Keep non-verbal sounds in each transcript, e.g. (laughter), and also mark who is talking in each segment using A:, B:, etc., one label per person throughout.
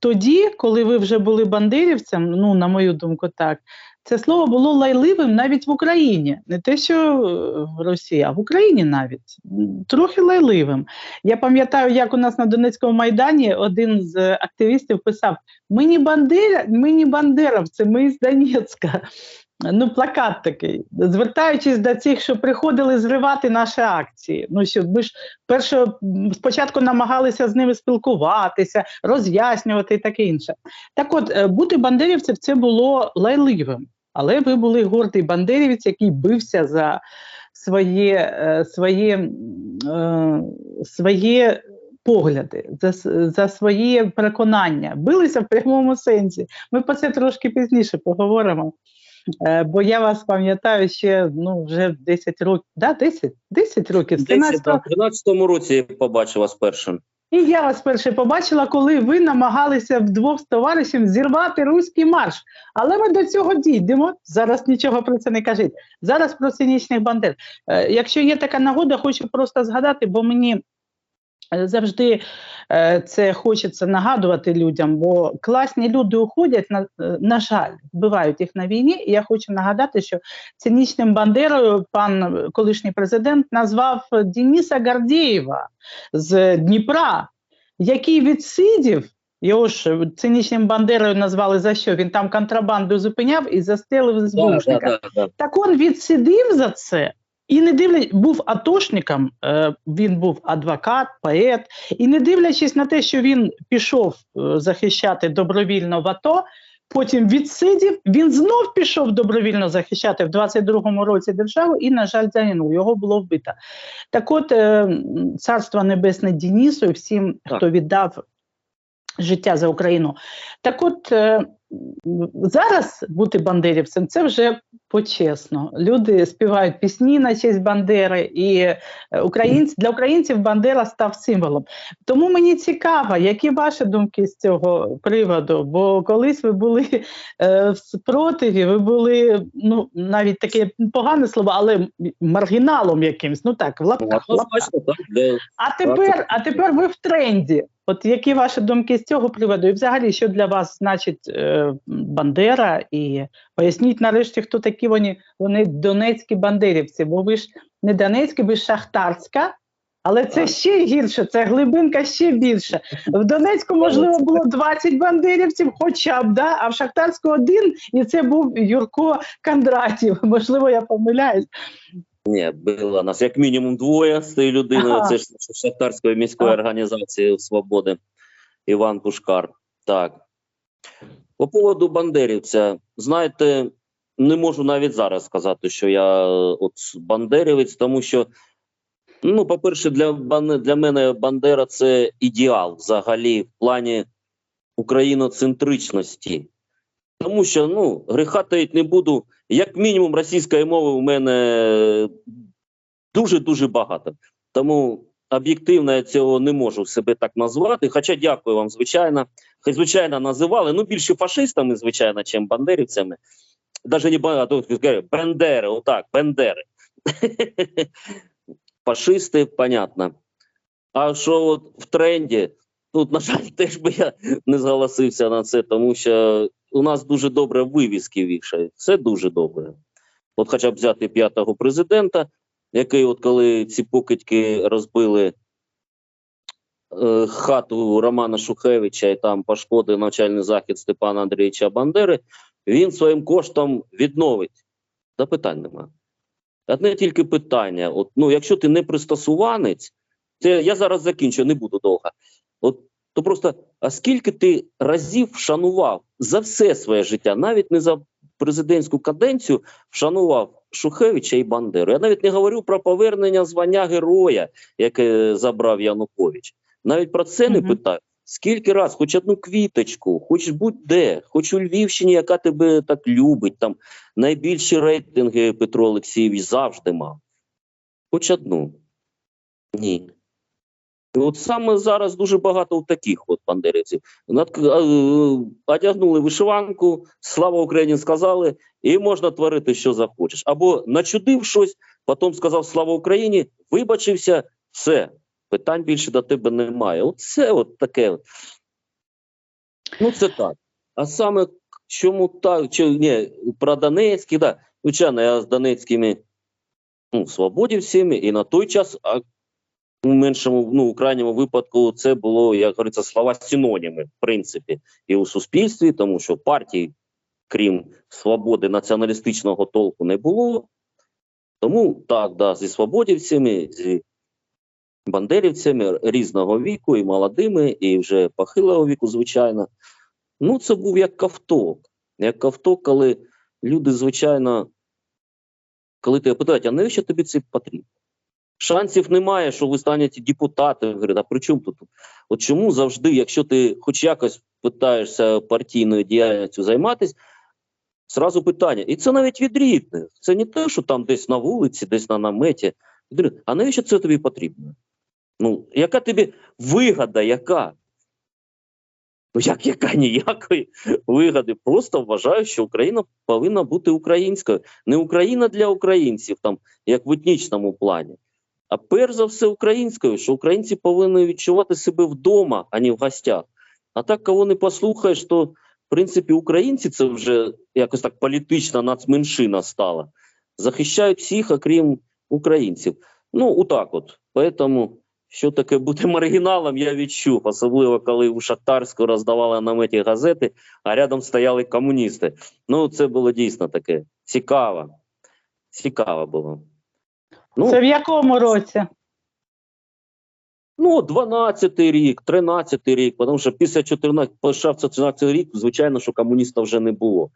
A: тоді, коли ви вже були бандерівцем, ну на мою думку, так це слово було лайливим навіть в Україні, не те, що е, в Росії, а в Україні навіть трохи лайливим. Я пам'ятаю, як у нас на Донецькому майдані один з активістів писав: Ми не бандера, ми не бандеровці, ми з Донецька. Ну, плакат такий, звертаючись до цих, що приходили зривати наші акції. Ну що ми ж перше спочатку намагалися з ними спілкуватися, роз'яснювати і таке інше. Так от, е, бути бандерівцем це було лайливим, але ви були гордий бандерівець, який бився за своє, е, своє, е, своє погляди, за, за своє переконання. Билися в прямому сенсі. Ми про це трошки пізніше поговоримо. Е, Бо я вас пам'ятаю ще ну, вже 10 років, да, 10, 10 років, з 13
B: Десь в 13-му році я побачив вас першим.
A: і я вас перше побачила, коли ви намагалися вдвох з товаришем зірвати руський марш. Але ми до цього дійдемо. Зараз нічого про це не кажіть. Зараз про цинічних бандер. Е, якщо є така нагода, хочу просто згадати, бо мені е, завжди це хочеться нагадувати людям, бо класні люди уходять, на, е, на жаль, вбивають їх на війні. І я хочу нагадати, що цинічним бандерою пан е, колишній президент назвав Дениса Гордєєва з Дніпра, який відсидів. Його ж е, цинічним бандерою назвали за що? Він там контрабанду зупиняв і застелив з
B: Да, да, да, да.
A: так он відсидив за це. І не дивлячись, був атошником, е, він був адвокат, поет, і не дивлячись на те, що він пішов е, захищати добровільно в АТО, потім відсидів, він знов пішов добровільно захищати в 22-му році державу і, на жаль, загинув. Його було вбито. Так от, е, царство небесне Дінісу і всім, хто віддав життя за Україну. Так от, е, зараз бути бандерівцем це вже почесно. Люди співають пісні на честь Бандери, і е, українці для українців Бандера став символом. Тому мені цікаво, які ваші думки з цього приводу? Бо колись ви були е, в спротиві, ви були ну навіть таке погане слово, але маргіналом якимсь. Ну так, в лапках. А тепер, а тепер ви в тренді. От які ваші думки з цього приводу? І взагалі, що для вас значить е, Бандера? І поясніть нарешті, хто такі вони, вони донецькі бандерівці, бо ви ж не донецькі, ви ж шахтарська. Але це ще гірше, це глибинка ще більше. В Донецьку, можливо, було 20 бандерівців, хоча б, да? а в Шахтарську один, і це був Юрко Кондратів. Можливо, я помиляюсь.
B: Ні, було нас як мінімум двоє з цією людиною.
A: Ага.
B: Це ж Шахтарської міської
A: Ага.
B: організації Свободи Іван Пушкар. Так. По поводу Бандерівця, знаєте, не можу навіть зараз сказати, що я от бандерівець, тому що, ну, по-перше, для, для мене Бандера це ідеал взагалі в плані україноцентричності. Тому що ну, гріха таїть не буду. Як мінімум, російської мови у мене дуже-дуже багато. Тому об'єктивно я цього не можу себе так назвати. Хоча дякую вам, звичайно. Хай, звичайно, називали. Ну, більше фашистами, звичайно, чим бандерівцями. Даже не ба- а бендери, отак, бендери. (laughs) Фашисти, понятно. А що от в тренді, тут, на жаль, (laughs) теж би я не зголосився на це, тому що у нас дуже добре вивіски вішають. Це дуже добре. От хоча б взяти п'ятого президента, який, от коли ці покидьки розбили е, хату Романа Шухевича і там пошкодив навчальний захід Степана Андрійовича Бандери, він своїм коштом відновить. Та питань нема. Одне тільки питання: от, ну, якщо ти не пристосуванець, це я зараз закінчу, не буду довго. От то просто, а скільки ти разів вшанував за все своє життя, навіть не за президентську каденцію, вшанував Шухевича і Бандеру. Я навіть не говорю про повернення звання героя, яке забрав Янукович. Навіть про це не питаю. Скільки раз, хоч одну квіточку, хоч будь-де, хоч у Львівщині, яка тебе так любить, там найбільші рейтинги Петро Олексійович завжди мав. Хоч одну. Ні. І от саме зараз дуже багато таких от бандерівців. Е, одягнули вишиванку, слава Україні сказали, і можна творити, що захочеш. Або начудив щось, потім сказав слава Україні, вибачився, все, питань більше до тебе немає. От це от таке. Ну, це так. А саме чому так, чи ні, про Донецький, да. Звичайно, я з Донецькими ну, свободівцями, і на той час, у меншому, ну, у крайньому випадку, це було, як говориться, слова синоніми, в принципі, і у суспільстві, тому що партій, крім свободи націоналістичного толку, не було. Тому так, да, зі свободівцями, зі бандерівцями різного віку, і молодими, і вже похилого віку, звичайно. Ну, це був як ковток. Як ковток, коли люди, звичайно, коли тебе питають, а навіщо тобі це потрібно? Шансів немає, що ви станете депутатом. Говорять, а при чому тут? От чому завжди, якщо ти хоч якось питаєшся партійною діяльністю займатися, зразу питання. І це навіть від рідних. Це не те, що там десь на вулиці, десь на наметі. А навіщо це тобі потрібно? Ну, яка тобі вигода, яка? Ну, як яка (laughs) ніякої вигоди. Просто вважаю, що Україна повинна бути українською. Не Україна для українців, там, як в етнічному плані, а перш за все українською, що українці повинні відчувати себе вдома, а не в гостях. А так, кого не послухаєш, то в принципі українці це вже якось так політична нацменшина стала. Захищають всіх, окрім українців. Ну, отак от. Поэтому що таке бути маргіналом, я відчув, особливо коли у Шахтарську роздавали наметі газети, а рядом стояли комуністи. Ну, це було дійсно таке цікаво. Цікаво було. Ну,
A: Це в якому році?
B: ну 12-й рік, 13-й рік, тому що після 14 почав 14 рік, звичайно, що комуніста вже не було.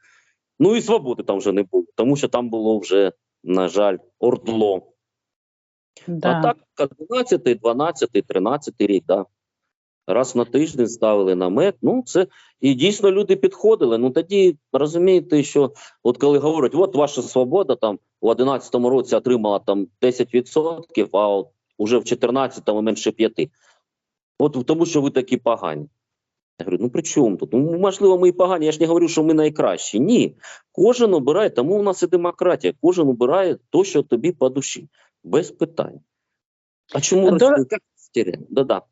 B: Ну і свободи там вже не було, тому що там було вже, на жаль, ордло.
A: Да.
B: А так, 11, 12, 13 рік, да. Раз на тиждень ставили намет. Ну, це і дійсно люди підходили. Ну тоді розумієте, що от коли говорять, от ваша свобода там у 11-му році отримала там 10%, а от уже в 14-му менше 5%. От тому, що ви такі погані. Я говорю, ну при чому тут? Ну, можливо, ми і погані. Я ж не говорю, що ми найкращі. Ні. Кожен обирає, тому у нас і демократія. Кожен обирає то, що тобі по душі. Без питань. А чому
A: до-?
B: Да-да.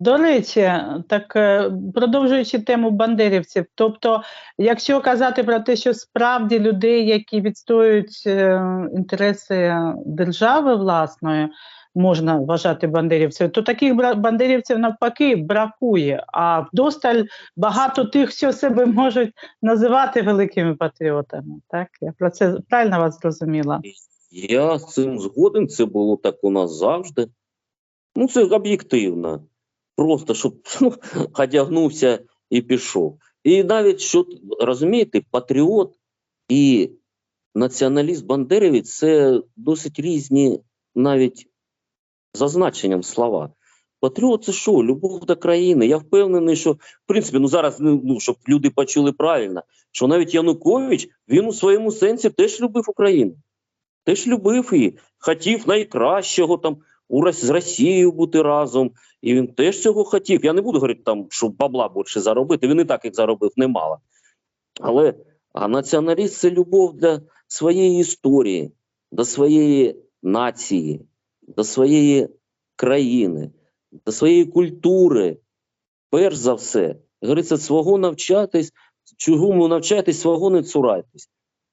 A: До речі, так е, продовжуючи тему бандерівців, тобто, якщо казати про те, що справді людей, які відстоюють е, інтереси держави власної, можна вважати бандерівцями, то таких бандерівців навпаки бракує. А вдосталь багато тих, що себе можуть називати великими патріотами. Так, я про це правильно вас зрозуміла.
B: Я з цим згоден, це було так у нас завжди. Ну, це об'єктивно. Просто (laughs) щоб ну, одягнувся і пішов. І навіть що розумієте, патріот і націоналіст Бандерівець це досить різні навіть за значенням слова. Патріот це що? Любов до країни. Я впевнений, що в принципі, ну зараз ну, ну, щоб люди почули правильно, що навіть Янукович він у своєму сенсі теж любив Україну. Теж любив її, хотів найкращого там у з Росією бути разом. І він теж цього хотів. Я не буду говорити там, щоб бабла більше заробити. Він і так як заробив немало. Але а націоналіст це любов до своєї історії, до своєї нації, до своєї країни, до своєї культури. Перш за все, говориться, свого навчатись, чому навчайтесь, свого не цурайтесь.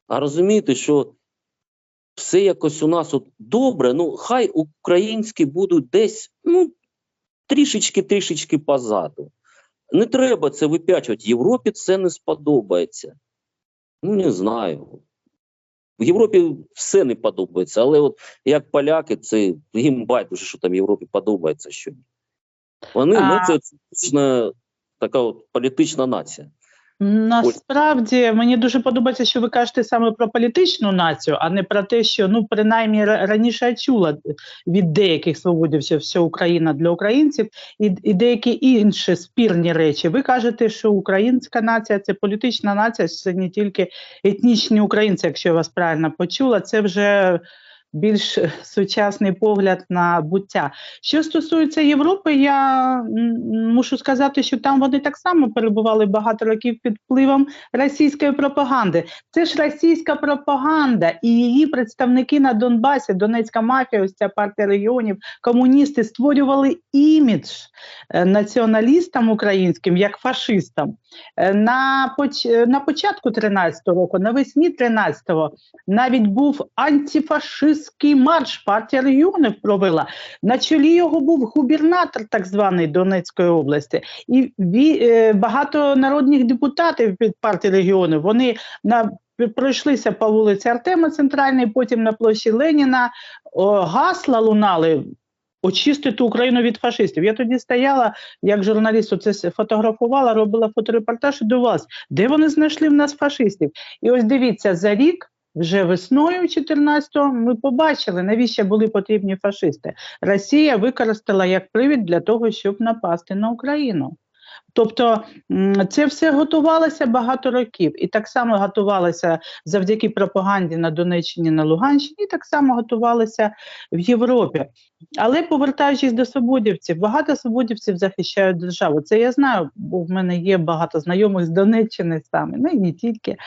B: А розумієте, що все якось у нас от добре, ну хай українські будуть десь ну, трішечки-трішечки позаду. Не треба це вип'ячувати. Європі це не сподобається. Ну, не знаю. В Європі все не подобається, але от як поляки, це їм байдуже, що там Європі подобається що. Вони ну,
A: А-
B: це точно така от політична нація.
A: Насправді мені дуже подобається, що ви кажете саме про політичну націю, а не про те, що ну принаймні раніше я чула від деяких свободівців, що Україна для українців, і, і деякі інші спірні речі. Ви кажете, що українська нація це політична нація, це не тільки етнічні українці, якщо я вас правильно почула, це вже більш сучасний погляд на буття. Що стосується Європи, я мушу сказати, що там вони так само перебували багато років під впливом російської пропаганди. Це ж російська пропаганда і її представники на Донбасі, Донецька мафія, ось ця партія регіонів, комуністи створювали імідж е, націоналістам українським як фашистам. Е, На, поч... на початку 13-го року, навесні 13-го, навіть був антифашистський марш. Партія регіонів провела. На чолі його був губернатор так званий Донецької області. І е, багато народних депутатів від партії регіонів вони на пройшлися по вулиці Артема Центральній, потім на площі Леніна. О, гасла лунали. Очистити Україну від фашистів. Я тоді стояла як журналіст, оце с- фотографувала, робила фоторепортаж і до вас. Де вони знайшли в нас фашистів? І ось дивіться, за рік, вже весною 14-го, ми побачили, навіщо були потрібні фашисти. Росія використала як привід для того, щоб напасти на Україну. Тобто це все готувалося багато років, і так само готувалося завдяки пропаганді на Донеччині, на Луганщині, і так само готувалося в Європі. Але повертаючись до свободівців, багато свободівців захищають державу. Це я знаю, бо в мене є багато знайомих з Донеччини саме, ну і не тільки.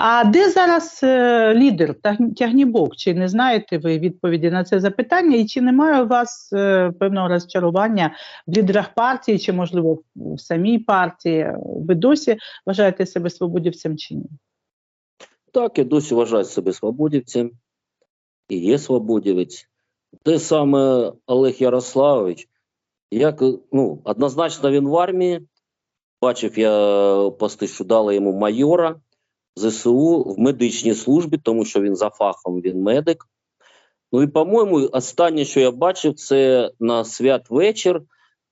A: А де зараз е, лідер Тягнібок? Чи не знаєте ви відповіді на це запитання? І чи немає у вас е, певного розчарування в лідерах партії, чи можливо в- самій партії? Ви досі вважаєте себе свободівцем чи ні?
B: Так, я досі вважаю себе свободівцем і є свободівець. Те саме Олег Ярославович, як ну, однозначно він в армії. Бачив я пости, що дали йому майора ЗСУ в медичній службі, тому що він за фахом він медик. Ну і, по-моєму, останнє, що я бачив, це на святвечір,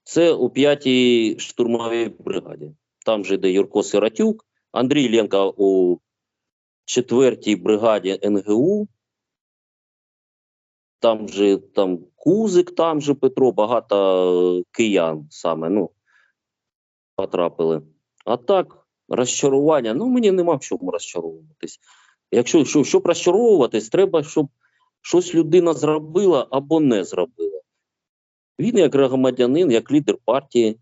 B: це у 5-й штурмовій бригаді. Там же йде Юрко Сиротюк, Андрій Ленко у 4-й бригаді НГУ. Там же там Кузик, там же Петро, багато е, киян саме ну, потрапили. А так, розчарування. Ну, мені нема в чому розчаровуватись. Якщо що, щоб розчаровуватись, треба, щоб щось людина зробила або не зробила. Він, як громадянин, як лідер партії,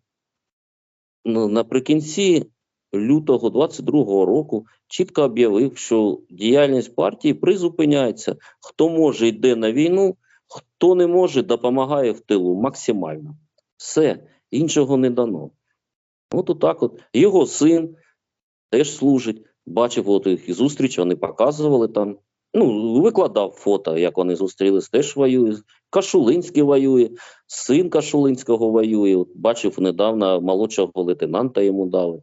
B: ну, наприкінці лютого 22-го року чітко об'явив, що діяльність партії призупиняється. Хто може йде на війну, хто не може, допомагає в тилу максимально. Все, іншого не дано. От отак от. Його син теж служить. Бачив от їх зустріч, вони показували там. Ну, викладав фото, як вони зустрілись, теж воює. Кашулинський воює, син Кашулинського воює. Бачив недавно молодшого лейтенанта йому дали.